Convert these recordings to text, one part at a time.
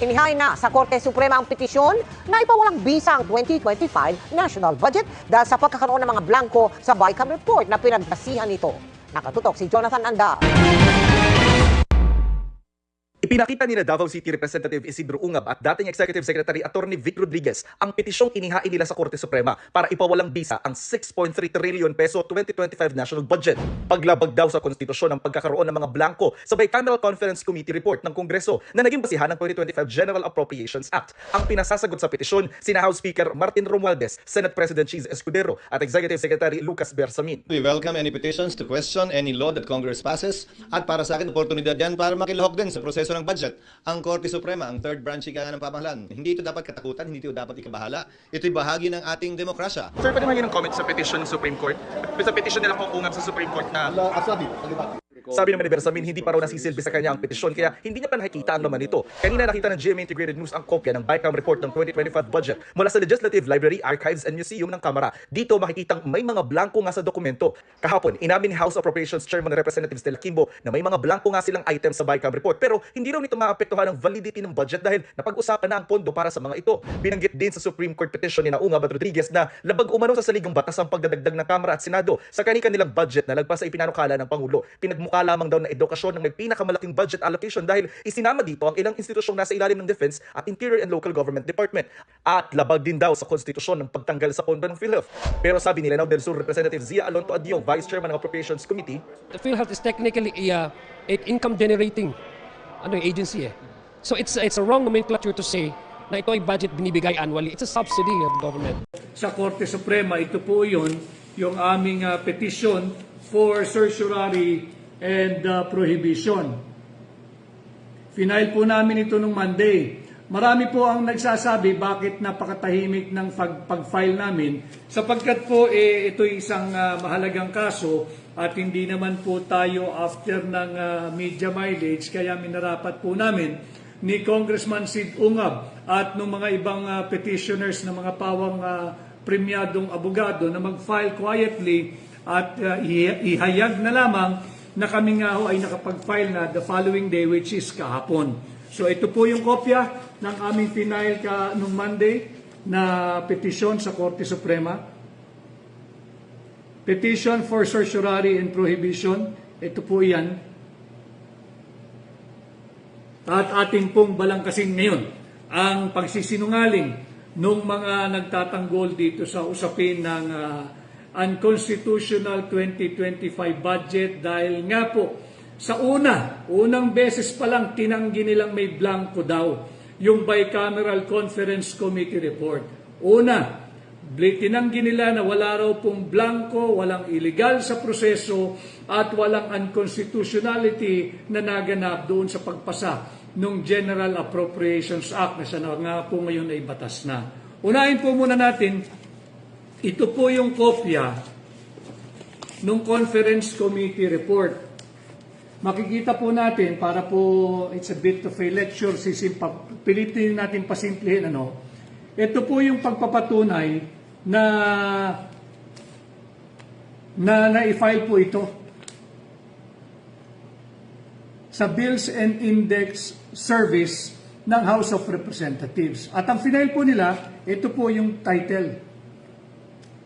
Inihain na sa Korte Suprema ang petisyon na ipawalang bisa ang 2025 national budget dahil sa pagkakaroon ng mga blanco sa BICAM report na pinagbasihan nito. Nakatutok si Jonathan Anda. Ipinakita ni na Davao City Representative Isidro Ungab at dating Executive Secretary Attorney Vic Rodriguez ang petisyong inihain nila sa Korte Suprema para ipawalang bisa ang 6.3 trillion peso 2025 national budget. Paglabag daw sa konstitusyon ang pagkakaroon ng mga blanco sa Bicameral Conference Committee report ng Kongreso na naging basihan ng 2025 General Appropriations Act. Ang pinasasagot sa petisyon sina House Speaker Martin Romualdez, Senate President Cheese Escudero at Executive Secretary Lucas Bersamin. We welcome any petitions to question any law that Congress passes at para sa akin, oportunidad yan para makilahok din sa proseso ng budget. Ang Korte Suprema, ang third branch ika ng pamahalaan. Hindi ito dapat katakutan, hindi ito dapat ikabahala. Ito'y bahagi ng ating demokrasya. Sir, pwede maging ng comment sa petition ng Supreme Court? Sa petition nila kung ungab sa Supreme Court na Sabi naman ni Bersamin, hindi pa raw nasisilbi sa kanya ang petisyon kaya hindi niya pa nakikita ang laman nito. Kanina nakita ng GMA Integrated News ang kopya ng BICAM report ng 2025 budget mula sa Legislative Library, Archives and Museum ng Kamara. Dito makikitang may mga blanco nga sa dokumento. Kahapon, inamin ni House Appropriations Chairman Representative Stella Kimbo na may mga blanco nga silang items sa BICAM report pero hindi raw nito maapektuhan ang validity ng budget dahil napag-usapan na ang pondo para sa mga ito. Binanggit din sa Supreme Court petition ni Naunga at Rodriguez na labag umano sa saligang batas ang pagdadagdag ng Kamara at Senado sa kani-kanilang budget na lagpas sa ipinanukala ng Pangulo. Pinagmukha lamang daw na edukasyon ng may pinakamalaking budget allocation dahil isinama dito ang ilang institusyong nasa ilalim ng Defense at Interior and Local Government Department. At labag din daw sa konstitusyon ng pagtanggal sa pondo ng PhilHealth. Pero sabi ni Lanao del Sur Representative Zia Alonto Adio, Vice Chairman ng Appropriations Committee, The PhilHealth is technically a, uh, a income generating ano yung agency eh. So it's it's a wrong nomenclature to say na ito ay budget binibigay annually. It's a subsidy of the government. sa Korte Suprema. Ito po yun, yung aming uh, petition for certiorari and uh, prohibition. Final po namin ito nung Monday. Marami po ang nagsasabi bakit napakatahimik ng pag- pag-file namin sapagkat po eh, ito isang uh, mahalagang kaso at hindi naman po tayo after ng uh, media mileage kaya minarapat po namin ni Congressman Sid Ungab at ng mga ibang uh, petitioners na mga pawang uh, premyadong abogado na mag-file quietly at uh, ihayag na lamang na kami nga ho ay nakapag-file na the following day which is kahapon. So ito po yung kopya ng aming final ka nung Monday na petisyon sa Korte Suprema. Petition for certiorari and prohibition. Ito po yan. At ating pong balangkasin ngayon ang pagsisinungaling ng mga nagtatanggol dito sa usapin ng ah, unconstitutional 2025 budget dahil nga po sa una, unang beses pa lang tinanggi nilang may blanco daw yung bicameral conference committee report. Una, Tinanggi nila na wala raw pong blanco, walang illegal sa proseso at walang unconstitutionality na naganap doon sa pagpasa ng General Appropriations Act na siya nga po ngayon ay batas na. Unahin po muna natin, ito po yung kopya ng Conference Committee report. Makikita po natin para po it's a bit of a lecture sisimpa, pilitin natin pasimplihin ano. Ito po yung pagpapatunay na na na-file po ito sa Bills and Index Service ng House of Representatives. At ang final po nila, ito po yung title.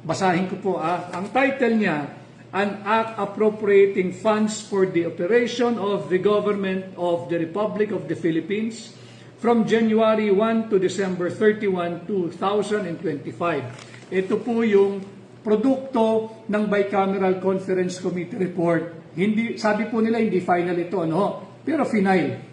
Basahin ko po ah. Ang title niya, An Act Appropriating Funds for the Operation of the Government of the Republic of the Philippines from January 1 to December 31, 2025. Ito po yung produkto ng Bicameral Conference Committee report. Hindi sabi po nila hindi final ito ano, pero final.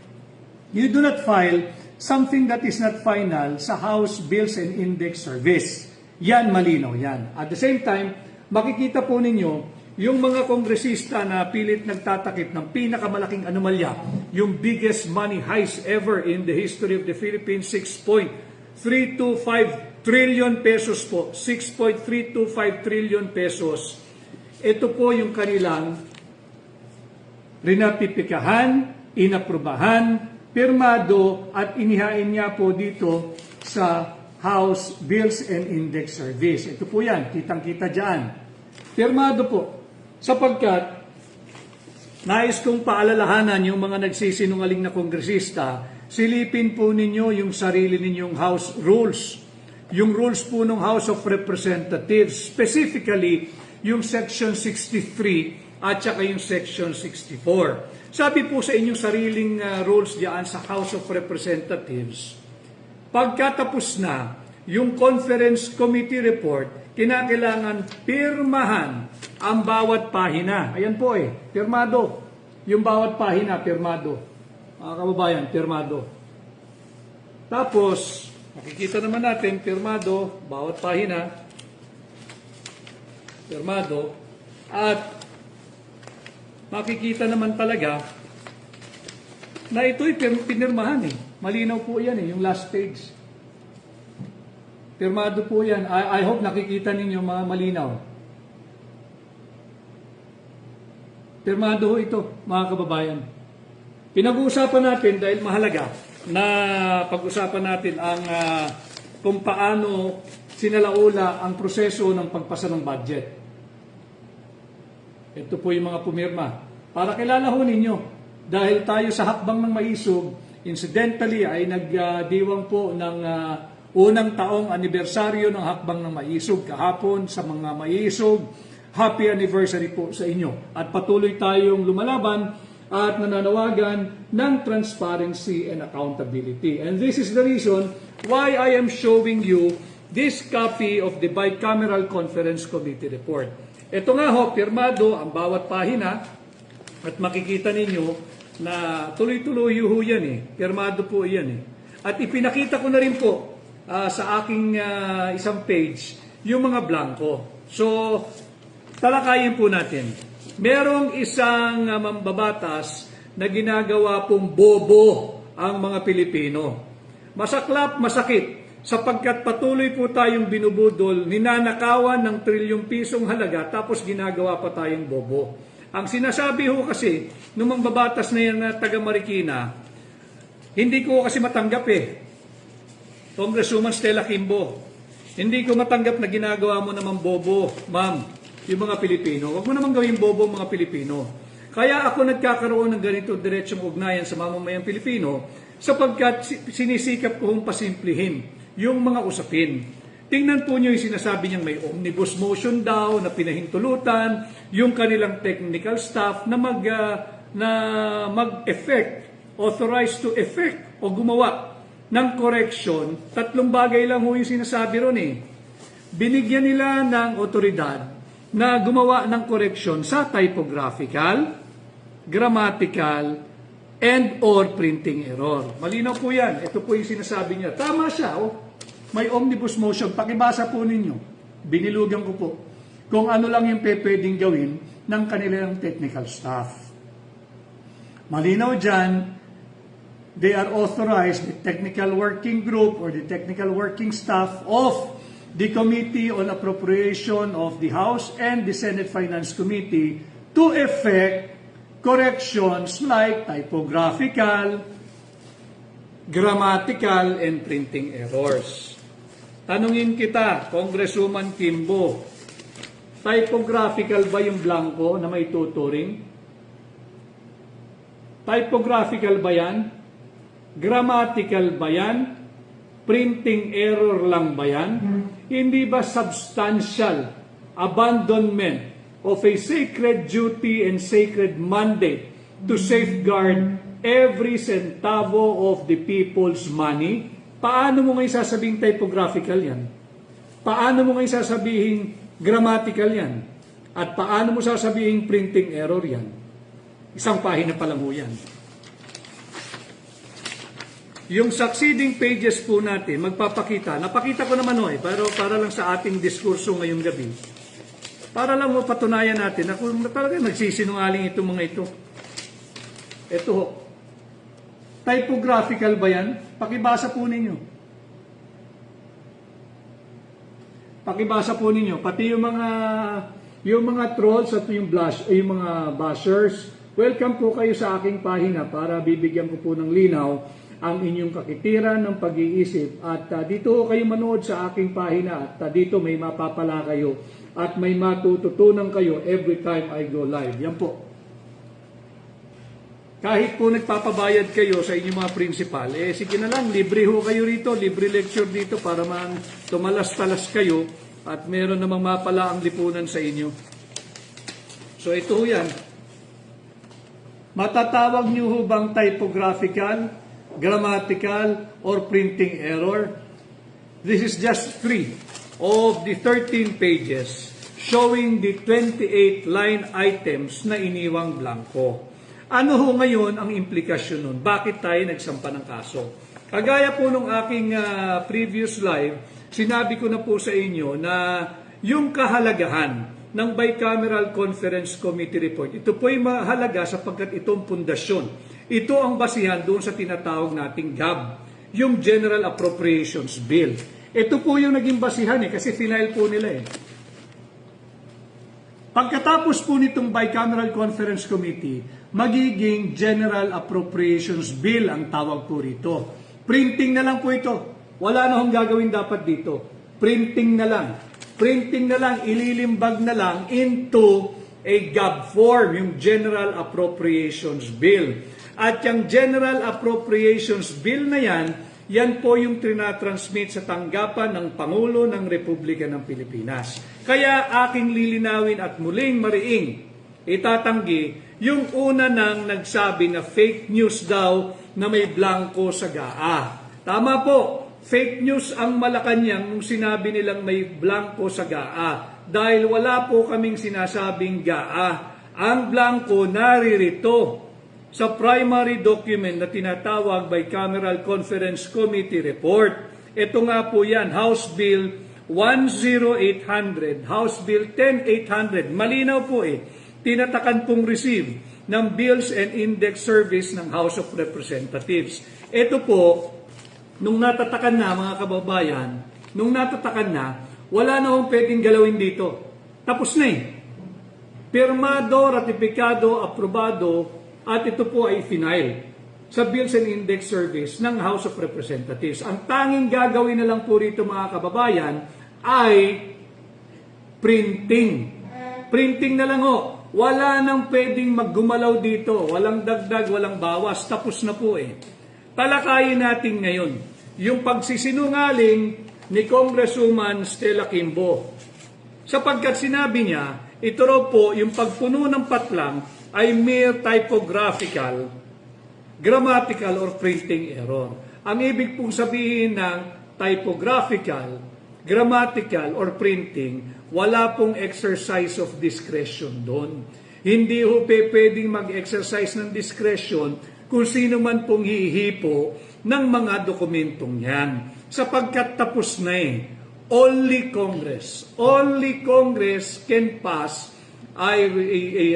You do not file something that is not final sa House Bills and Index Service. Yan malinaw yan. At the same time, makikita po ninyo yung mga kongresista na pilit nagtatakip ng pinakamalaking anomalya, yung biggest money heist ever in the history of the Philippines, 6.325 trillion pesos po. 6.325 trillion pesos. Ito po yung kanilang rinatipikahan, inaprubahan, pirmado at inihain niya po dito sa House Bills and Index Service. Ito po yan, kitang-kita dyan. Pirmado po, sapagkat nais kong paalalahanan yung mga nagsisinungaling na kongresista silipin po ninyo yung sarili ninyong House rules. Yung rules po ng House of Representatives, specifically yung Section 63 at saka yung Section 64. Sabi po sa inyong sariling ah, rules diyan sa House of Representatives, pagkatapos na yung Conference Committee Report, kinakailangan pirmahan ang bawat pahina. Ayan po eh, pirmado. Yung bawat pahina, pirmado. Mga kababayan, pirmado. Tapos, makikita naman natin, pirmado, bawat pahina, pirmado, at makikita naman talaga na ito'y pinirmahan eh. Malinaw po yan eh, yung last page. Pirmado po yan. I, I hope nakikita ninyo mga malinaw. Pirmado ito, mga kababayan. Pinag-uusapan natin dahil mahalaga na pag-usapan natin ang ah, kung paano sinalaula ang proseso ng pagpasa ng budget. Ito po yung mga pumirma. Para kilala ho ninyo, dahil tayo sa hakbang ng maisog, incidentally ay nagdiwang po ng ah, unang taong anibersaryo ng hakbang ng maisog kahapon sa mga maisog. Happy anniversary po sa inyo. At patuloy tayong lumalaban at nananawagan ng transparency and accountability. And this is the reason why I am showing you this copy of the Bicameral Conference Committee report. Ito nga ho, pirmado ang bawat pahina at makikita ninyo na tuloy-tuloy ho yan eh. Pirmado po yan eh. At ipinakita ko na rin po ah, sa aking ah, isang page yung mga blanco. So, talakayin po natin. Merong isang uh, mambabatas na ginagawa pong bobo ang mga Pilipino. Masaklap, masakit, sapagkat patuloy po tayong binubudol, ninanakawan ng trilyong pisong halaga, tapos ginagawa pa tayong bobo. Ang sinasabi ho kasi, nung mambabatas na yan na taga Marikina, hindi ko kasi matanggap eh. Congresswoman Stella Kimbo, hindi ko matanggap na ginagawa mo naman bobo, ma'am, yung mga Pilipino. Huwag mo naman gawing bobo ang mga Pilipino. Kaya ako nagkakaroon ng ganito diretsong ugnayan sa mamamayang Pilipino sapagkat si- sinisikap ko hong pasimplihin yung mga usapin. Tingnan po nyo yung sinasabi niyang may omnibus motion daw na pinahintulutan, yung kanilang technical staff na mag ah, na mag-effect, authorized to effect o gumawa ng correction. Tatlong bagay lang ho yung sinasabi ron eh. Binigyan nila ng otoridad na gumawa ng correction sa typographical, grammatical, and or printing error. Malinaw po yan. Ito po yung sinasabi niya. Tama siya. Oh. May omnibus motion. Pakibasa po ninyo. Binilugan ko po kung ano lang yung pwedeng gawin ng kanilang technical staff. Malinaw dyan, they are authorized, the technical working group or the technical working staff of the Committee on Appropriation of the House and the Senate Finance Committee to effect corrections like typographical, grammatical, and printing errors. Tanungin kita, Congresswoman Kimbo, typographical ba yung blanco na may tuturing? Typographical ba yan? Grammatical ba yan? Printing error lang ba yan? Hindi ba substantial abandonment of a sacred duty and sacred mandate to safeguard every centavo of the people's money? Paano mo ngayon sasabing typographical yan? Paano mo ngayon sasabihin grammatical yan? At paano mo sasabihin printing error yan? Isang pahina pa lang yan. Yung succeeding pages po natin, magpapakita. Napakita ko naman ho eh, pero para lang sa ating diskurso ngayong gabi. Para lang mo patunayan natin na kung talaga nagsisinungaling itong mga ito. Ito ho. Typographical ba yan? Pakibasa po ninyo. Pakibasa po ninyo. Pati yung mga yung mga trolls at yung blush, eh, yung mga bashers, welcome po kayo sa aking pahina para bibigyan ko po ng linaw ang inyong kakitiran ng pag-iisip. At ah, dito kayo manood sa aking pahina at ah, dito may mapapala kayo at may matututunan kayo every time I go live. Yan po. Kahit po nagpapabayad kayo sa inyong mga principal, eh sige na lang, libre ho kayo rito, libre lecture dito para man tumalas-talas kayo at meron namang mapala ang lipunan sa inyo. So ito ho yan. Matatawag niyo ho bang typographical, grammatical, or printing error? This is just three of the 13 pages showing the 28 line items na iniwang blanco. Ano ho ngayon ang implikasyon nun? Bakit tayo nagsampa ng kaso? Kagaya po nung aking ah, previous live, sinabi ko na po sa inyo na yung kahalagahan ng Bicameral Conference Committee Report, ito po ay mahalaga sapagkat itong pundasyon. Ito ang basihan doon sa tinatawag nating GAB, yung General Appropriations Bill. Ito po yung naging basihan eh, kasi final po nila eh. Pagkatapos po nitong Bicameral Conference Committee, magiging General Appropriations Bill ang tawag po rito. Printing na lang po ito. Wala na hong gagawin dapat dito. Printing na lang. Printing na lang, ililimbag na lang into a GAB form, yung General Appropriations Bill. At yung General Appropriations Bill na yan, yan po yung trinatransmit sa tanggapan ng Pangulo ng Republika ng Pilipinas. Kaya aking lilinawin at muling mariing itatanggi yung una nang nagsabi na fake news daw na may blanco sa GAA. Tama po, fake news ang Malacanang nung sinabi nilang may blanco sa GAA. Dahil wala po kaming sinasabing GAA. Ang blanco naririto sa primary document na tinatawag Bicameral Conference Committee Report. Ito nga po yan, House Bill 10800, House Bill 10800. Malinaw po eh, tinatakan pong receive ng Bills and Index Service ng House of Representatives. Ito po, nung natatakan na mga kababayan, nung natatakan na, wala na akong pwedeng galawin dito. Tapos na eh. Pirmado, ratifikado, aprobado, at ito po ay final sa Bills and Index Service ng House of Representatives. Ang tanging gagawin na lang po rito mga kababayan ay printing. Printing na lang ho. Wala nang pwedeng maggumalaw dito. Walang dagdag, walang bawas. Tapos na po eh. Talakayin natin ngayon yung pagsisinungaling ni Congresswoman Stella Kimbo. Sapagkat sinabi niya, ito raw po yung pagpuno ng patlang ay mere typographical, grammatical or printing error. Ang ibig pong sabihin ng typographical, grammatical or printing, wala pong exercise of discretion doon. Hindi ho pe pwedeng mag-exercise ng discretion kung sino man pong hihipo ng mga dokumentong yan. Sapagkat tapos na eh. Only Congress, only Congress can pass ay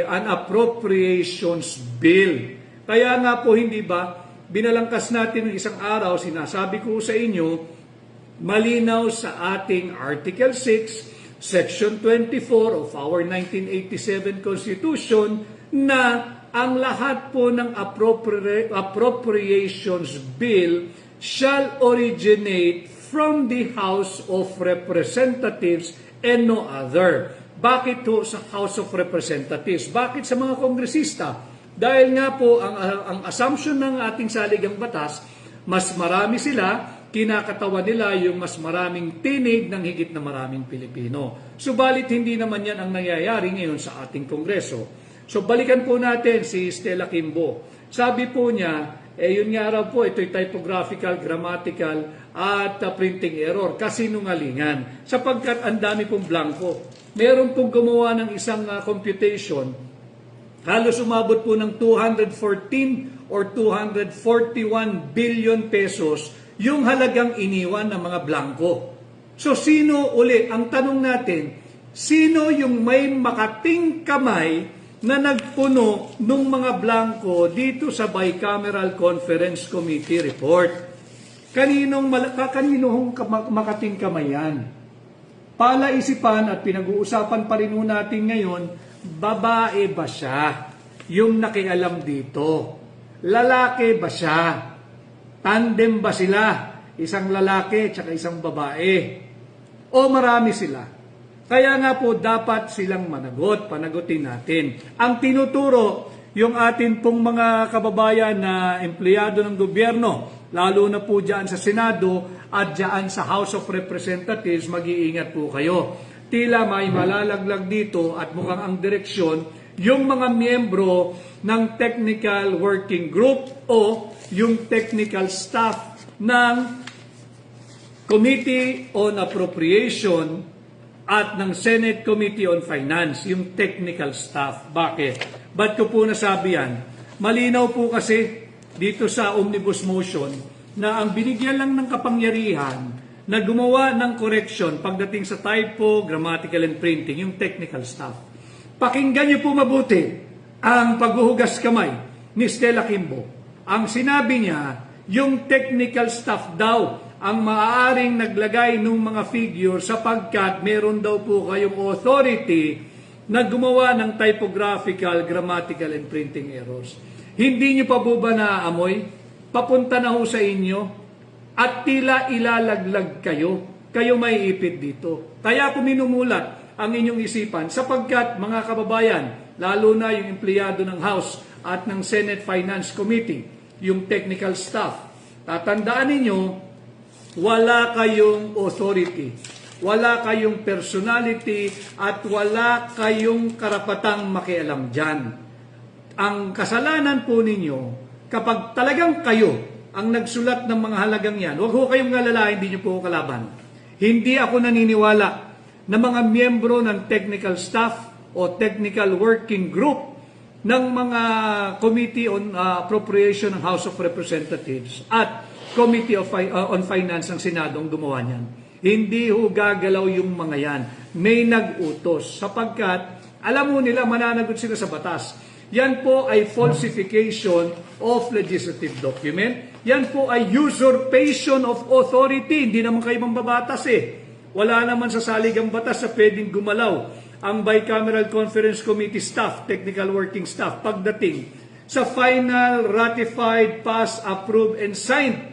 an appropriations bill. Kaya nga po hindi ba, binalangkas natin ng isang araw, sinasabi ko sa inyo, malinaw sa ating Article 6, Section 24 of our 1987 Constitution na ang lahat po ng appropri- appropriations bill shall originate from the House of Representatives and no other. Bakit po sa House of Representatives? Bakit sa mga kongresista? Dahil nga po ang, ang assumption ng ating saligang batas, mas marami sila, kinakatawa nila yung mas maraming tinig ng higit na maraming Pilipino. Subalit hindi naman yan ang nangyayari ngayon sa ating Kongreso. So balikan po natin si Stella Kimbo. Sabi po niya, eh yun nga raw po, ito'y typographical, grammatical, at uh, printing error, kasinungalingan. Sapagkat ang dami pong blanco. Meron pong gumawa ng isang uh, computation, halos umabot po ng 214 or 241 billion pesos yung halagang iniwan ng mga blanco. So sino uli, ang tanong natin, sino yung may makating kamay na nagpuno ng mga blanco dito sa Bicameral Conference Committee report? Kaninong, mal- kaninong kam- makating kamay yan? Palaisipan at pinag-uusapan pa rin natin ngayon, babae ba siya? Yung nakialam dito. Lalaki ba siya? Tandem ba sila? Isang lalaki at isang babae. O marami sila. Kaya nga po dapat silang managot, panagutin natin. Ang tinuturo, yung atin pong mga kababayan na empleyado ng gobyerno, lalo na po dyan sa Senado at dyan sa House of Representatives, mag-iingat po kayo. Tila may malalaglag dito at mukhang ang direksyon yung mga miyembro ng technical working group o yung technical staff ng Committee on Appropriation at ng Senate Committee on Finance, yung technical staff. Bakit? Ba't ko po nasabi yan? Malinaw po kasi dito sa omnibus motion na ang binigyan lang ng kapangyarihan na gumawa ng correction pagdating sa typo, grammatical and printing, yung technical staff. Pakinggan niyo po mabuti ang paghuhugas kamay ni Stella Kimbo. Ang sinabi niya, yung technical staff daw ang maaaring naglagay ng mga figure sapagkat meron daw po kayong authority na gumawa ng typographical, grammatical, and printing errors. Hindi niyo pa po ba naaamoy? Papunta na ho sa inyo at tila ilalaglag kayo. Kayo may ipit dito. Kaya ako minumulat ang inyong isipan sapagkat mga kababayan, lalo na yung empleyado ng House at ng Senate Finance Committee, yung technical staff, tatandaan ninyo, wala kayong authority, wala kayong personality, at wala kayong karapatang makialam dyan. Ang kasalanan po ninyo, kapag talagang kayo ang nagsulat ng mga halagang yan, huwag ho kayong ngalala, hindi nyo po kalaban. Hindi ako naniniwala na mga miyembro ng technical staff o technical working group ng mga Committee on uh, Appropriation ng House of Representatives at Committee of uh, on Finance ng Senado ang gumawa niyan. Hindi ho gagalaw yung mga yan. May nag-utos sapagkat alam mo nila mananagot sila sa batas. Yan po ay falsification of legislative document. Yan po ay usurpation of authority. Hindi naman kayo mambabatas eh. Wala naman sa saligang batas sa pwedeng gumalaw ang Bicameral Conference Committee staff, technical working staff, pagdating sa final ratified, passed, approved, and signed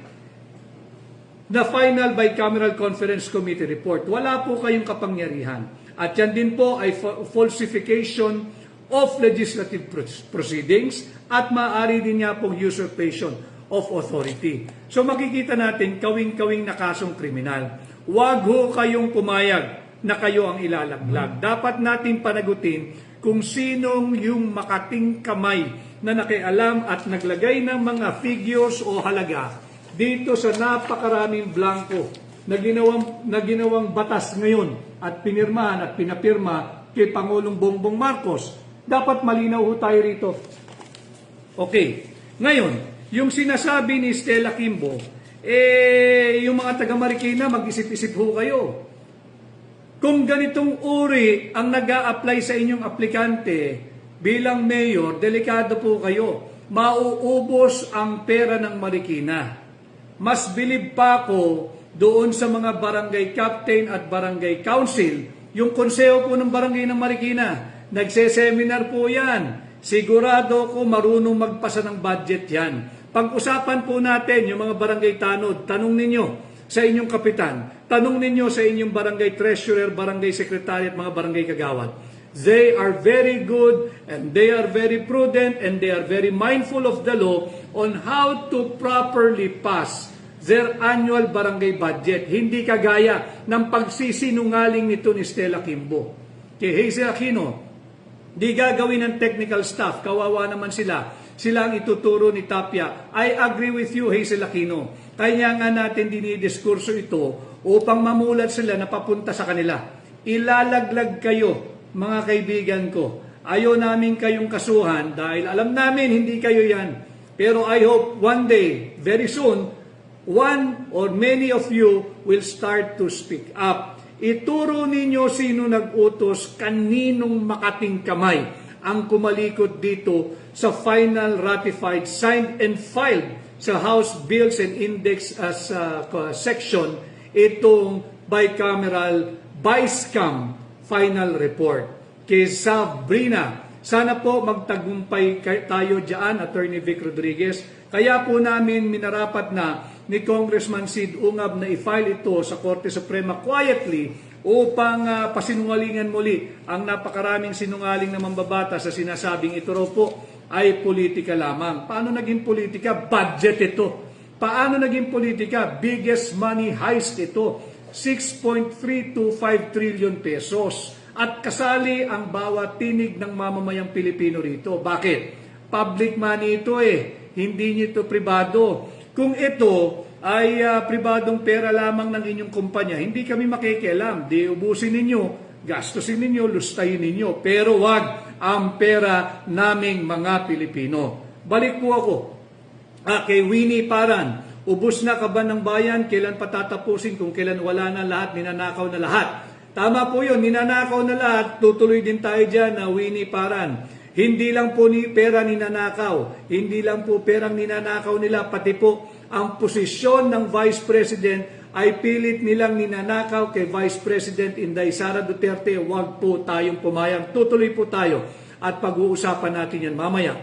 na final bicameral conference committee report. Wala po kayong kapangyarihan. At yan din po ay fa- falsification of legislative pr- proceedings at maaari din niya pong usurpation of authority. So makikita natin kawing-kawing na kasong kriminal. Huwag ho kayong pumayag na kayo ang ilalaglag. Dapat natin panagutin kung sinong yung makating kamay na nakialam at naglagay ng mga figures o halaga dito sa napakaraming blanco na ginawang, na ginawang batas ngayon at pinirmahan at pinapirma kay Pangulong Bongbong Marcos. Dapat malinaw ho tayo rito. Okay. Ngayon, yung sinasabi ni Stella Kimbo, eh, yung mga taga Marikina, mag-isip-isip ho kayo. Kung ganitong uri ang nag apply sa inyong aplikante bilang mayor, delikado po kayo. Mauubos ang pera ng Marikina. Mas bilib pa ako doon sa mga barangay captain at barangay council, yung konseho po ng barangay ng Marikina. Nagse-seminar po yan. Sigurado ko marunong magpasa ng budget yan. Pag-usapan po natin yung mga barangay tanod, tanong ninyo sa inyong kapitan, tanong ninyo sa inyong barangay treasurer, barangay secretary at mga barangay kagawad. They are very good and they are very prudent and they are very mindful of the law on how to properly pass their annual barangay budget. Hindi kagaya ng pagsisinungaling nito ni Stella Kimbo. Kay Hazel Aquino, di gagawin ng technical staff, kawawa naman sila. Sila ang ituturo ni Tapia. I agree with you, Hazel Aquino. Kaya nga natin dinidiskurso ito upang mamulat sila na papunta sa kanila. Ilalaglag kayo, mga kaibigan ko. Ayaw namin kayong kasuhan dahil alam namin hindi kayo yan. Pero I hope one day, very soon, one or many of you will start to speak up. Ituro ninyo sino nag-utos, kaninong makating kamay ang kumalikot dito sa final ratified, signed and filed sa House Bills and Index as uh, section itong bicameral BISCAM final report. Kay Sabrina, sana po magtagumpay tayo diyan, Attorney Vic Rodriguez. Kaya po namin minarapat na ni Congressman Sid Ungab na i-file ito sa Korte Suprema quietly upang ah, pasinungalingan muli ang napakaraming sinungaling na mambabata sa sinasabing ito raw po ay politika lamang. Paano naging politika? Budget ito. Paano naging politika? Biggest money heist ito. 6.325 trillion pesos. At kasali ang bawat tinig ng mamamayang Pilipino rito. Bakit? Public money ito eh. Hindi nyo ito pribado. Kung ito ay ah, pribadong pera lamang ng inyong kumpanya, hindi kami makikialam. Di ubusin ninyo, gastusin ninyo, lustayin ninyo. Pero wag ang pera naming mga Pilipino. Balik po ako Ah, kay Winnie Paran, ubos na ka ba ng bayan? Kailan patatapusin kung kailan wala na lahat, ninanakaw na lahat? Tama po yun, ninanakaw na lahat, tutuloy din tayo dyan na Winnie Paran. Hindi lang po ni pera ninanakaw, hindi lang po perang ninanakaw nila, pati po ang posisyon ng Vice President ay pilit nilang ninanakaw kay Vice President Inday Sara Duterte. Huwag po tayong pumayag. Tutuloy po tayo at pag-uusapan natin yan mamaya.